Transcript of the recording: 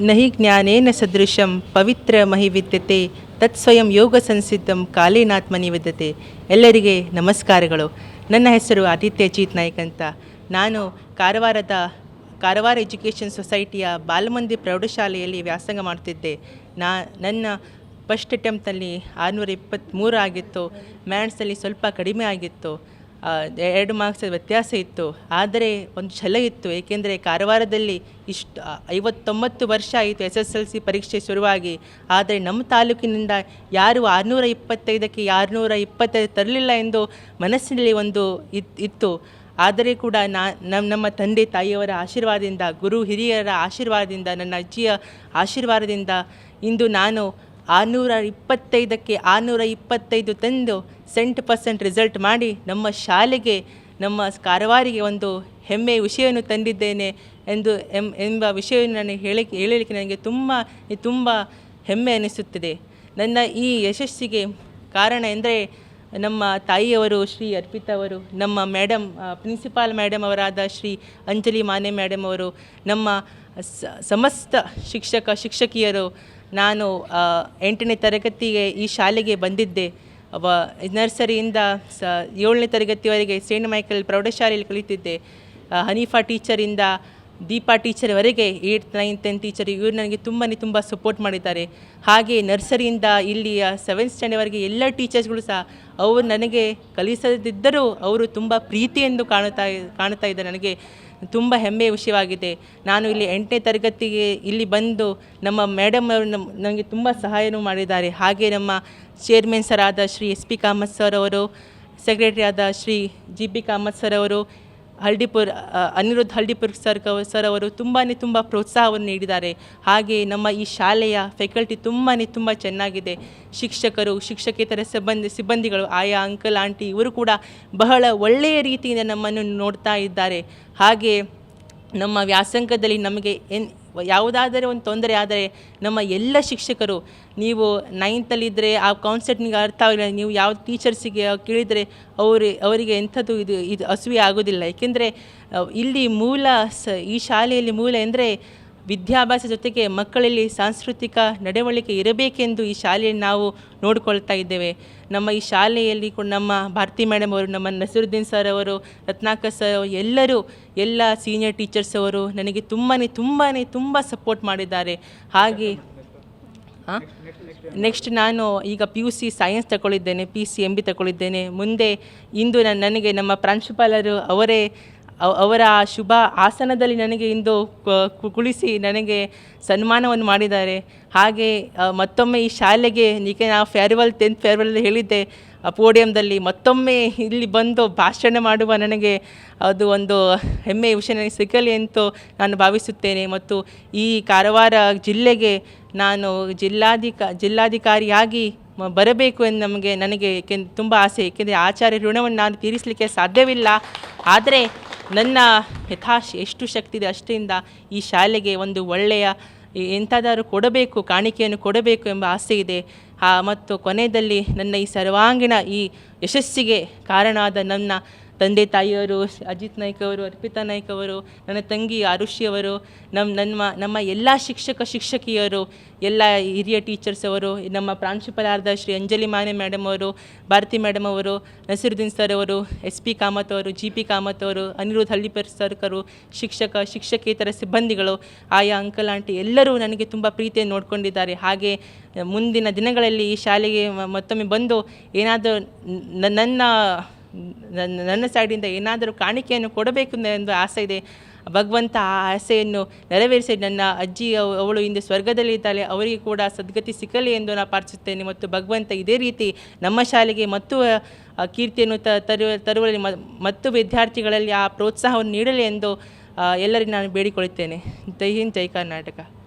ನಹಿ ಜ್ಞಾನೇನ ಸದೃಶಂ ಪವಿತ್ರ ಮಹಿ ವಿದ್ಯತೆ ತತ್ಸ್ವಯಂ ಯೋಗ ಸಂಸಿದ್ಧಂ ಕಾಲೇನಾತ್ಮನಿ ವಿದ್ಯತೆ. ಎಲ್ಲರಿಗೆ ನಮಸ್ಕಾರಗಳು. ನನ್ನ ಹೆಸರು ಆದಿತ್ಯ ಚೀತ್ ನಾಯ್ಕ್ ಅಂತ. ನಾನು ಕಾರವಾರದ, ಕಾರವಾರ ಎಜುಕೇಷನ್ ಸೊಸೈಟಿಯ ಬಾಲಮಂದಿ ಪ್ರೌಢಶಾಲೆಯಲ್ಲಿ ವ್ಯಾಸಂಗ ಮಾಡ್ತಿದ್ದೆ ನಾ, ನನ್ನ ಫಸ್ಟ್ ಅಟೆಂಪ್ಟಲ್ಲಿ ಆರುನೂರ ಇಪ್ಪತ್ತ್ಮೂರು ಆಗಿತ್ತು. ಮ್ಯಾಥ್ಸಲ್ಲಿ ಸ್ವಲ್ಪ ಕಡಿಮೆ ಆಗಿತ್ತು. ಎರಡು ಮಾರ್ಕ್ಸ್ ವ್ಯತ್ಯಾಸ ಇತ್ತು. ಆದರೆ ಒಂದು ಛಲ ಇತ್ತು. ಏಕೆಂದರೆ ಕಾರವಾರದಲ್ಲಿ ಇಷ್ಟು ಐವತ್ತೊಂಬತ್ತು ವರ್ಷ ಆಯಿತು ಎಸ್ ಎಸ್ ಎಲ್ ಸಿ ಪರೀಕ್ಷೆ ಶುರುವಾಗಿ. ಆದರೆ ನಮ್ಮ ತಾಲೂಕಿನಿಂದ ಯಾರು ಆರುನೂರ ಇಪ್ಪತ್ತೈದಕ್ಕೆ ಆರುನೂರ ಇಪ್ಪತ್ತೈದು ತರಲಿಲ್ಲ ಎಂದು ಮನಸ್ಸಿನಲ್ಲಿ ಒಂದು ಇತ್, ಇತ್ತು. ಆದರೆ ಕೂಡ ನಾ ನಮ್ಮ ನಮ್ಮ ತಂದೆ, ತಾಯಿಯವರ ಆಶೀರ್ವಾದದಿಂದ, ಗುರು ಹಿರಿಯರ ಆಶೀರ್ವಾದದಿಂದ, ನನ್ನ ಅಜ್ಜಿಯ ಆಶೀರ್ವಾದದಿಂದ ಇಂದು ನಾನು ಆರುನೂರ ಇಪ್ಪತ್ತೈದಕ್ಕೆ ಆರುನೂರ ಇಪ್ಪತ್ತೈದು ತಂದು ಸೆಂಟ್ ಪರ್ಸೆಂಟ್ ರಿಸಲ್ಟ್ ಮಾಡಿ ನಮ್ಮ ಶಾಲೆಗೆ, ನಮ್ಮ ಕಾರವಾರಿಗೆ ಒಂದು ಹೆಮ್ಮೆಯ ವಿಷಯವನ್ನು ತಂದಿದ್ದೇನೆ ಎಂದು ಎಂ, ಎಂಬ ವಿಷಯವನ್ನು ನನಗೆ ಹೇಳಿ, ಹೇಳಲಿಕ್ಕೆ ನನಗೆ ತುಂಬ ತುಂಬ ಹೆಮ್ಮೆ ಅನಿಸುತ್ತಿದೆ. ನನ್ನ ಈ ಯಶಸ್ಸಿಗೆ ಕಾರಣ ಎಂದರೆ ನಮ್ಮ ತಾಯಿಯವರು ಶ್ರೀ ಅರ್ಪಿತಾ ಅವರು, ನಮ್ಮ ಮೇಡಮ್ ಪ್ರಿನ್ಸಿಪಾಲ್ ಮೇಡಮ್ ಅವರಾದ ಶ್ರೀ ಅಂಜಲಿ ಮಾನೆ ಮೇಡಮ್ ಅವರು, ನಮ್ಮ ಸಮಸ್ತ ಶಿಕ್ಷಕ, ಶಿಕ್ಷಕಿಯರು, ನಾನು ಎಂಟನೇ ತರಗತಿಗೆ ಈ ಶಾಲೆಗೆ ಬಂದಿದ್ದೆ. ವ ನರ್ಸರಿಯಿಂದ ಸ, ಏಳನೇ ತರಗತಿವರೆಗೆ ಸೇಂಟ್ ಮೈಕಲ್ ಪ್ರೌಢಶಾಲೆಯಲ್ಲಿ ಕಲಿತಿದ್ದೆ. ಹನೀಫಾ ಟೀಚರಿಂದ ದೀಪಾ ಟೀಚರ್ವರೆಗೆ ಏಯ್ಟ್ ನೈನ್ ಟೆಂತ್ ಟೀಚರ್ ಇವರು ನನಗೆ ತುಂಬಾ ತುಂಬ ಸಪೋರ್ಟ್ ಮಾಡಿದ್ದಾರೆ. ಹಾಗೆ ನರ್ಸರಿಯಿಂದ ಇಲ್ಲಿಯ ಸೆವೆಂತ್ ಸ್ಟ್ಯಾಂಡರ್ಡ್ವರೆಗೆ ಎಲ್ಲ ಟೀಚರ್ಸ್ಗಳು ಸಹ ಅವರು ನನಗೆ ಕಲಿಸದಿದ್ದರೂ ಅವರು ತುಂಬ ಪ್ರೀತಿಯೆಂದು ಕಾಣುತ್ತಾ ಕಾಣುತ್ತಾ ಇದ್ದಾರೆ. ನನಗೆ ತುಂಬ ಹೆಮ್ಮೆಯ ವಿಷಯವಾಗಿದೆ. ನಾನು ಇಲ್ಲಿ ಎಂಟನೇ ತರಗತಿಗೆ ಇಲ್ಲಿ ಬಂದು ನಮ್ಮ ಮೇಡಮ್ ಅವರು ನಮಗೆ ನನಗೆ ತುಂಬ ಸಹಾಯವೂ ಮಾಡಿದ್ದಾರೆ. ಹಾಗೆ ನಮ್ಮ ಚೇರ್ಮನ್ ಸರ್ ಆದ Shri S P Kamath sir ಅವರು ಸೆಕ್ರೆಟರಿ ಆದ Shri G P Kamath sir ಅವರು ಹಳ್ದಿಪುರ್ ಅನಿರುದ್ಧ ಹಳ್ಳಿಪುರ್ ಸರ್ ಸರ್ ಅವರು ತುಂಬಾ ತುಂಬ ಪ್ರೋತ್ಸಾಹವನ್ನು ನೀಡಿದ್ದಾರೆ. ಹಾಗೆ ನಮ್ಮ ಈ ಶಾಲೆಯ ಫೆಕಲ್ಟಿ ತುಂಬಾ ತುಂಬ ಚೆನ್ನಾಗಿದೆ. ಶಿಕ್ಷಕರು, ಶಿಕ್ಷಕೇತರ ಸಿಬ್ಬಂದಿ, ಸಿಬ್ಬಂದಿಗಳು, ಆಯಾ ಅಂಕಲ್ ಆಂಟಿ ಇವರು ಕೂಡ ಬಹಳ ಒಳ್ಳೆಯ ರೀತಿಯಿಂದ ನಮ್ಮನ್ನು ನೋಡ್ತಾ ಇದ್ದಾರೆ. ಹಾಗೆ ನಮ್ಮ ವ್ಯಾಸಂಗದಲ್ಲಿ ನಮಗೆ ಎನ್ ಯಾವುದಾದರೆ ಒಂದು ತೊಂದರೆ ಆದರೆ ನಮ್ಮ ಎಲ್ಲ ಶಿಕ್ಷಕರು, ನೀವು ನೈನ್ತಲ್ಲಿದ್ದರೆ ಆ ಕಾನ್ಸೆಪ್ಟ್ ನಿಮಗೆ ಅರ್ಥ ಆಗಿಲ್ಲ ನೀವು ಯಾವ ಟೀಚರ್ಸಿಗೆ ಕೇಳಿದರೆ ಅವರು, ಅವರಿಗೆ ಎಂಥದ್ದು ಇದು ಇದು ಅಸುವೆ ಆಗೋದಿಲ್ಲ. ಏಕೆಂದರೆ ಇಲ್ಲಿ ಮೂಲ ಈ ಶಾಲೆಯಲ್ಲಿ ಮೂಲ ಎಂದರೆ ವಿದ್ಯಾಭ್ಯಾಸ ಜೊತೆಗೆ ಮಕ್ಕಳಲ್ಲಿ ಸಾಂಸ್ಕೃತಿಕ ನಡವಳಿಕೆ ಇರಬೇಕೆಂದು ಈ ಶಾಲೆಯನ್ನು ನಾವು ನೋಡಿಕೊಳ್ತಾ ಇದ್ದೇವೆ. ನಮ್ಮ ಈ ಶಾಲೆಯಲ್ಲಿ ಕೂಡ ನಮ್ಮ ಭಾರತಿ ಮೇಡಮ್ ಅವರು, ನಮ್ಮ ನಸರುದ್ದೀನ್ ಸರ್ ಅವರು, ರತ್ನಾಕರ್ ಸರ್ ಎಲ್ಲರೂ, ಎಲ್ಲ ಸೀನಿಯರ್ ಟೀಚರ್ಸ್ ಅವರು ನನಗೆ ತುಂಬಾ ತುಂಬಾ ತುಂಬ ಸಪೋರ್ಟ್ ಮಾಡಿದ್ದಾರೆ. ಹಾಗೆ ನೆಕ್ಸ್ಟ್ ನಾನು ಈಗ ಪಿ ಯು ಸಿ ಸೈನ್ಸ್ ತಗೊಳ್ಳಿದ್ದೇನೆ ಪಿ ಸಿ ಎಂ ಬಿ ತಗೊಳ್ಳಿದ್ದೇನೆ. ಮುಂದೆ ಇಂದು ನನ್ನ ನನಗೆ ನಮ್ಮ ಪ್ರಾಂಶುಪಾಲರು ಅವರೇ ಅವ- ಅವರ ಶುಭ ಆಸನದಲ್ಲಿ ನನಗೆ ಇಂದು ಕುಳಿಸಿ ನನಗೆ ಸನ್ಮಾನವನ್ನು ಮಾಡಿದ್ದಾರೆ. ಹಾಗೆ ಮತ್ತೊಮ್ಮೆ ಈ ಶಾಲೆಗೆ ನೀಕೆ ನಾವು ಫೇರ್ವೆಲ್ ಟೆಂತ್ ಫೇರ್ವೆಲ್ ಹೇಳಿದ್ದೆ. ಪೋಡಿಯಂದಲ್ಲಿ ಮತ್ತೊಮ್ಮೆ ಇಲ್ಲಿ ಬಂದು ಭಾಷಣ ಮಾಡುವ ನನಗೆ ಅದು ಒಂದು ಹೆಮ್ಮೆಯ ವಿಷಯ ನನಗೆ ಸಿಗಲಿ ಎಂದು ನಾನು ಭಾವಿಸುತ್ತೇನೆ. ಮತ್ತು ಈ ಕಾರವಾರ ಜಿಲ್ಲೆಗೆ ನಾನು ಜಿಲ್ಲಾಧಿಕ, ಜಿಲ್ಲಾಧಿಕಾರಿಯಾಗಿ ಬರಬೇಕು ಎಂದು ನಮಗೆ, ನನಗೆ ಏಕೆ ತುಂಬ ಆಸೆ. ಏಕೆಂದರೆ ಆಚಾರ್ಯ ಋಣವನ್ನು ನಾನು ತೀರಿಸಲಿಕ್ಕೆ ಸಾಧ್ಯವಿಲ್ಲ. ಆದರೆ ನನ್ನ ಯಥಾಶ್ ಎಷ್ಟು ಶಕ್ತಿ ಇದೆ ಅಷ್ಟರಿಂದ ಈ ಶಾಲೆಗೆ ಒಂದು ಒಳ್ಳೆಯ ಎಂತಾದರೂ ಕೊಡಬೇಕು, ಕಾಣಿಕೆಯನ್ನು ಕೊಡಬೇಕು ಎಂಬ ಆಸೆ ಇದೆ. ಮತ್ತು ಕೊನೆಯಲ್ಲಿ ನನ್ನ ಈ ಸರ್ವಾಂಗೀಣ ಈ ಯಶಸ್ಸಿಗೆ ಕಾರಣ ಆದ ನನ್ನ ತಂದೆ ತಾಯಿಯವರು, ಅಜಿತ್ ನಾಯ್ಕ್ ಅವರು ಅರ್ಪಿತಾ ನಾಯ್ಕ್ ಅವರು ನನ್ನ ತಂಗಿ ಆರುಷಿ ಅವರು ನಮ್ಮ ನಮ್ಮ ನಮ್ಮ ಎಲ್ಲ ಶಿಕ್ಷಕ, ಶಿಕ್ಷಕಿಯರು, ಎಲ್ಲ ಹಿರಿಯ ಟೀಚರ್ಸ್ ಅವರು, ನಮ್ಮ ಪ್ರಾಂಶುಪಾಲರಾದ ಶ್ರೀ ಅಂಜಲಿ ಮಾನೆ ಮೇಡಮ್ ಅವರು, ಭಾರತಿ ಮೇಡಮ್ ಅವರು, ನಸೀರುದ್ದೀನ್ ಸರ್ ಅವರು, ಎಸ್ ಪಿ ಕಾಮತ್ ಅವರು, ಜಿ ಪಿ ಕಾಮತ್ ಅವರು, ಅನಿರುದ್ಧ ಹಳ್ಳಿಪರ್ ಸರ್ಕರು ಶಿಕ್ಷಕ, ಶಿಕ್ಷಕೇತರ ಸಿಬ್ಬಂದಿಗಳು, ಆಯಾ ಅಂಕಲ್ ಆಂಟಿ ಎಲ್ಲರೂ ನನಗೆ ತುಂಬ ಪ್ರೀತಿಯನ್ನು ನೋಡಿಕೊಂಡಿದ್ದಾರೆ. ಹಾಗೆ, ಮುಂದಿನ ದಿನಗಳಲ್ಲಿ ಈ ಶಾಲೆಗೆ ಮತ್ತೊಮ್ಮೆ ಬಂದು ಏನಾದರೂ ನನ್ನ ನನ್ನ ನನ್ನ ಸೈಡಿಂದ ಏನಾದರೂ ಕಾಣಿಕೆಯನ್ನು ಕೊಡಬೇಕು ಎಂದು ಆಸೆ ಇದೆ. ಭಗವಂತ ಆ ಆಸೆಯನ್ನು ನೆರವೇರಿಸಿ ನನ್ನ ಅಜ್ಜಿ ಅವ- ಅವಳು ಇಂದು ಸ್ವರ್ಗದಲ್ಲಿದ್ದಾಳೆ ಅವರಿಗೆ ಕೂಡ ಸದ್ಗತಿ ಸಿಕ್ಕಲಿ ಎಂದು ನಾನು ಪ್ರಾರ್ಥಿಸುತ್ತೇನೆ. ಮತ್ತು ಭಗವಂತ ಇದೇ ರೀತಿ ನಮ್ಮ ಶಾಲೆಗೆ ಮತ್ತು ಕೀರ್ತಿಯನ್ನು ತರುವ, ತರುವಲ್ಲಿ ಮತ್ತು ವಿದ್ಯಾರ್ಥಿಗಳಲ್ಲಿ ಆ ಪ್ರೋತ್ಸಾಹವನ್ನು ನೀಡಲಿ ಎಂದು ಎಲ್ಲರಿಗೂ ನಾನು ಬೇಡಿಕೊಳ್ಳುತ್ತೇನೆ. ಜೈ ಹಿಂದ್, ಜೈ ಕರ್ನಾಟಕ.